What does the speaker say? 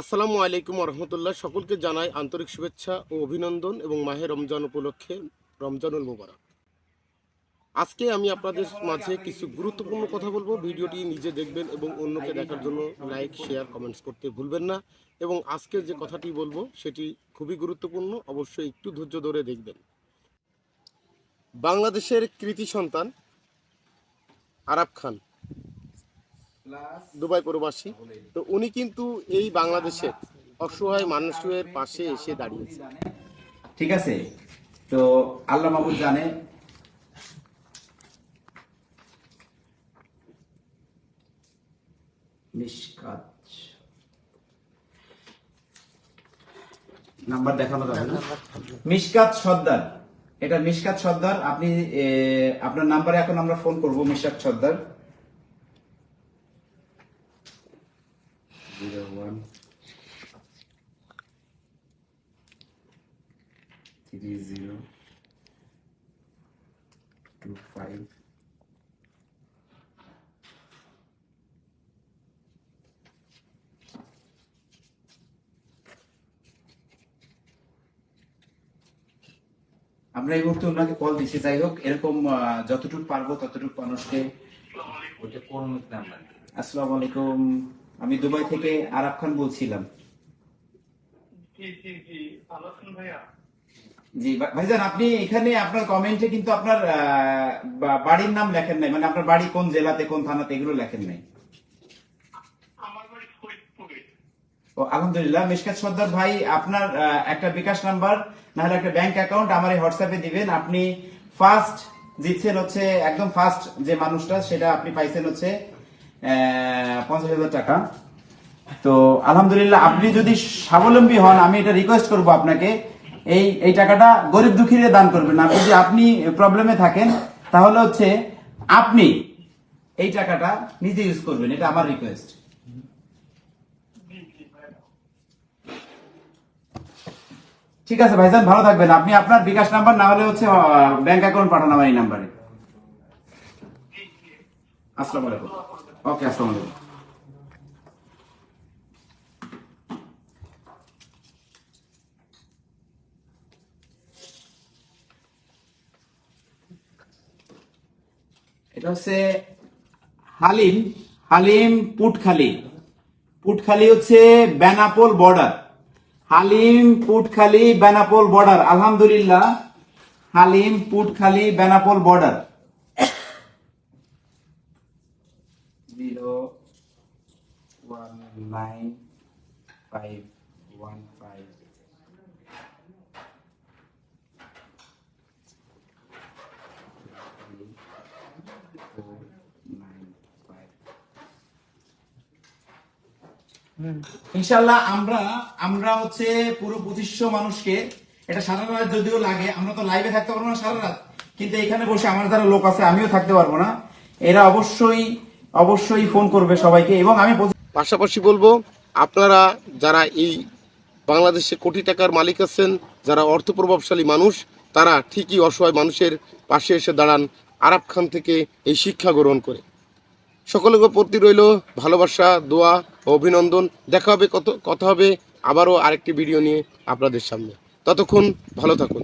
আসসালামু আলাইকুম রহমতুল্লাহ সকলকে জানাই আন্তরিক শুভেচ্ছা ও অভিনন্দন এবং মাহে রমজান উপলক্ষে রমজানুল মুবারক। আজকে আমি আপনাদের মাঝে কিছু গুরুত্বপূর্ণ কথা বলব। ভিডিওটি নিজে দেখবেন এবং অন্যকে দেখার জন্য লাইক, শেয়ার, কমেন্টস করতে ভুলবেন না। এবং আজকে যে কথাটি বলব, সেটি খুবই গুরুত্বপূর্ণ। অবশ্যই একটু ধৈর্য ধরে দেখবেন। বাংলাদেশের কৃতি সন্তান আরাব খান। দুবাই প্রবাসী। তো উনি কিন্তু এই বাংলাদেশের অসহায় মানুষের পাশে এসে দাঁড়িয়েছে। ঠিক আছে। তো আল্লাহ মাহবুদ জানে। নাম্বার দেখানো যাবে না। মিশকাত সর্দার। এটা মিশকাত সর্দার। আপনি আপনার নাম্বারে এখন আমরা ফোন করব Mishkat Sardar. One three zero two five আমরা এই মুহূর্তে ওনাকে কল দিচ্ছি। যাই হোক এরকম যতটুকু পারব ততটুকু মানুষকে ওইটা কোন নাম্বার আসসালামু আলাইকুম। আমি দুবাই থেকে আরাব খান বলছিলাম। জি ভাইজান আপনি এখানে আপনার কমেন্টে কিন্তু আপনার বাড়ির নাম লেখেন নাই। মানে আপনার বাড়ি কোন জেলাতে কোন থানাতে এগুলো লেখেন নাই। আলহামদুলিল্লাহ মিশকাত সর্দার ভাই আপনার একটা বিকাশ নাম্বার না হলে একটা ব্যাংক অ্যাকাউন্ট আমার এই হোয়াটসঅ্যাপে দিবেন। আপনি ফার্স্ট জিতছেন হচ্ছে একদম ফার্স্ট যে মানুষটা সেটা আপনি পাইছেন হচ্ছে পঞ্চাশ হাজার টাকা। তো, আলহামদুলিল্লাহ, আপনি যদি স্বাবলম্বী হন, আমি এটা রিকোয়েস্ট করব আপনাকে। এই এই টাকাটা গরিব দুঃখীরে দান করবেন। যদি আপনি প্রবলেমে থাকেন, তাহলে হচ্ছে আপনি এই টাকাটা নিজে ইউজ করবেন। এটা আমার রিকোয়েস্ট ঠিক আছে, ভাইজান, ভালো থাকবেন। আপনি আপনার বিকাশ নাম্বার, না হলে হচ্ছে ব্যাংক অ্যাকাউন্ট পাঠান আমার এই নাম্বারে। আসসালামু আলাইকুম। ওকে, আসসালামু আলাইকুম। এটা হচ্ছে হালিম হালিম পুটখালি। পুটখালি হচ্ছে বেনাপোল বর্ডার। হালিম পুটখালি বেনাপোল বর্ডার। আলহামদুলিল্লাহ, Halim Putkhali Benapole border. Zero one nine five one five ইনশাল্লাহ আমরা আমরা হচ্ছে পুরো পঁচিশশো মানুষকে, এটা সারা রাত যদিও লাগে, আমরা তো লাইভে থাকতে পারব না সারা রাত, কিন্তু এখানে বসে আমার যারা লোক আছে, আমিও থাকতে পারব না। এরা অবশ্যই অবশ্যই ফোন করবে সবাইকে এবং আমি পাশাপাশি বলব, আপনারা যারা এই বাংলাদেশে কোটি টাকার মালিক আছেন, যারা অর্থ প্রভাবশালী মানুষ, তারা ঠিকই অসহায় মানুষের পাশে এসে দাঁড়ান আরাব খান থেকে এই শিক্ষা গ্রহণ করে। সকলের প্রতি রইল ভালোবাসা, দোয়া ও অভিনন্দন। দেখা হবে, কত কথা হবে, আবারও আরেকটি ভিডিও নিয়ে আপনাদের সামনে। ততক্ষণ ভালো থাকুন।